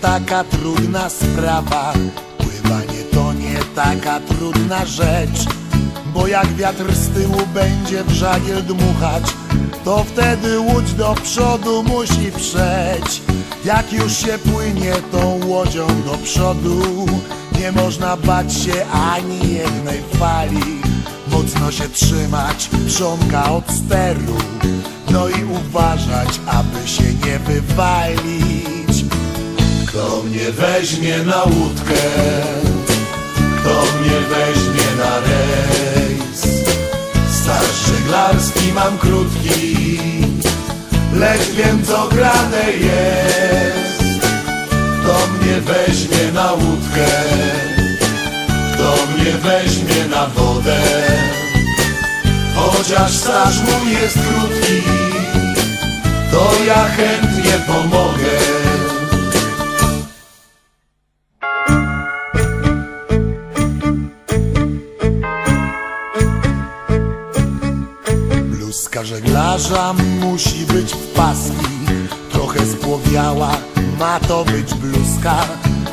taka trudna sprawa. Pływanie to nie taka trudna rzecz Bo jak wiatr z tyłu będzie w żagiel dmuchać To wtedy łódź do przodu musi przeć Jak już się płynie tą łodzią do przodu Nie można bać się ani jednej fali. Mocno się trzymać trzonka od steru No i uważać, aby się nie wywalić Kto mnie weźmie na łódkę Kto mnie weźmie na rejs. Staż żeglarski mam krótki Lecz wiem co grane jest. Kto mnie weźmie na łódkę kto mnie weźmie na wodę. Chociaż staż mój jest krótki To ja chętnie pomogę Bluzka żeglarza musi być w paski. Trochę spłowiała, ma to być bluzka.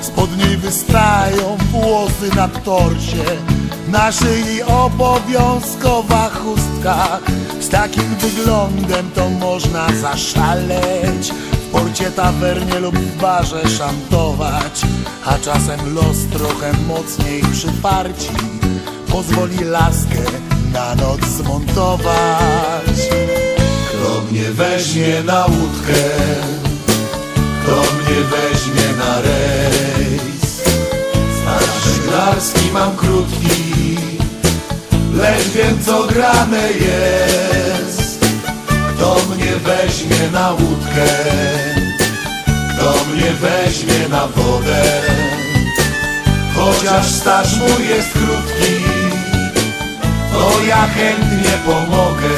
Spod niej wystają włosy na torsie Na szyi obowiązkowa chustka. Z takim wyglądem to można zaszaleć. W porcie, tawernie lub w barze szantować. A czasem los trochę mocniej przyparci. Pozwoli laskę na noc zmontować. Kto mnie weźmie na łódkę Kto mnie weźmie na rejs. Staż żeglarski mam krótki Lecz wiem co grane jest. Kto mnie weźmie na łódkę Kto mnie weźmie na wodę. Chociaż staż mój jest krótki To ja chętnie pomogę.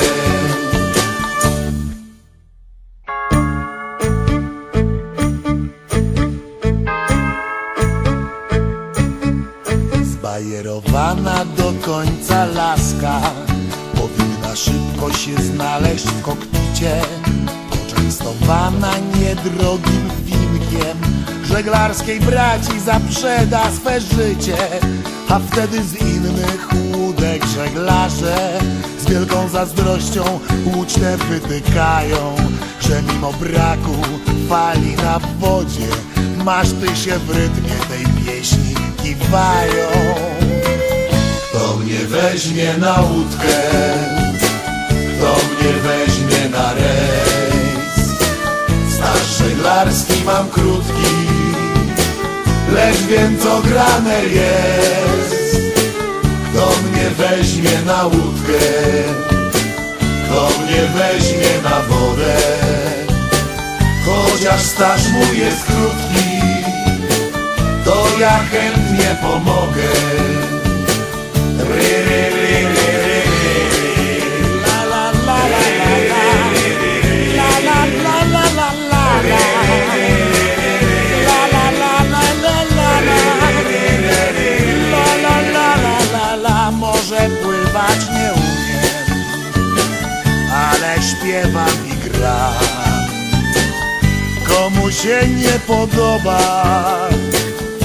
Zbajerowana do końca laska. Powinna szybko się znaleźć w kokpicie. Poczęstowana niedrogim winkiem. Żeglarskiej braci zaprzeda swe życie. A wtedy z innych żeglarze. Z wielką zazdrością tę wytykają Że mimo braku fali na wodzie Maszty się w rytmie tej pieśni kiwają Kto mnie weźmie na łódkę Kto mnie weźmie na rejs. Staż żeglarski mam krótki Lecz wiem co grane jest Kto mnie weźmie na wodę Chociaż staż mój jest krótki To ja chętnie pomogę się nie podoba.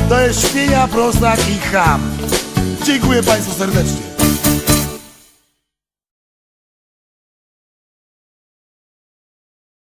To jest świnia prostak i ham Dziękuję Państwu serdecznie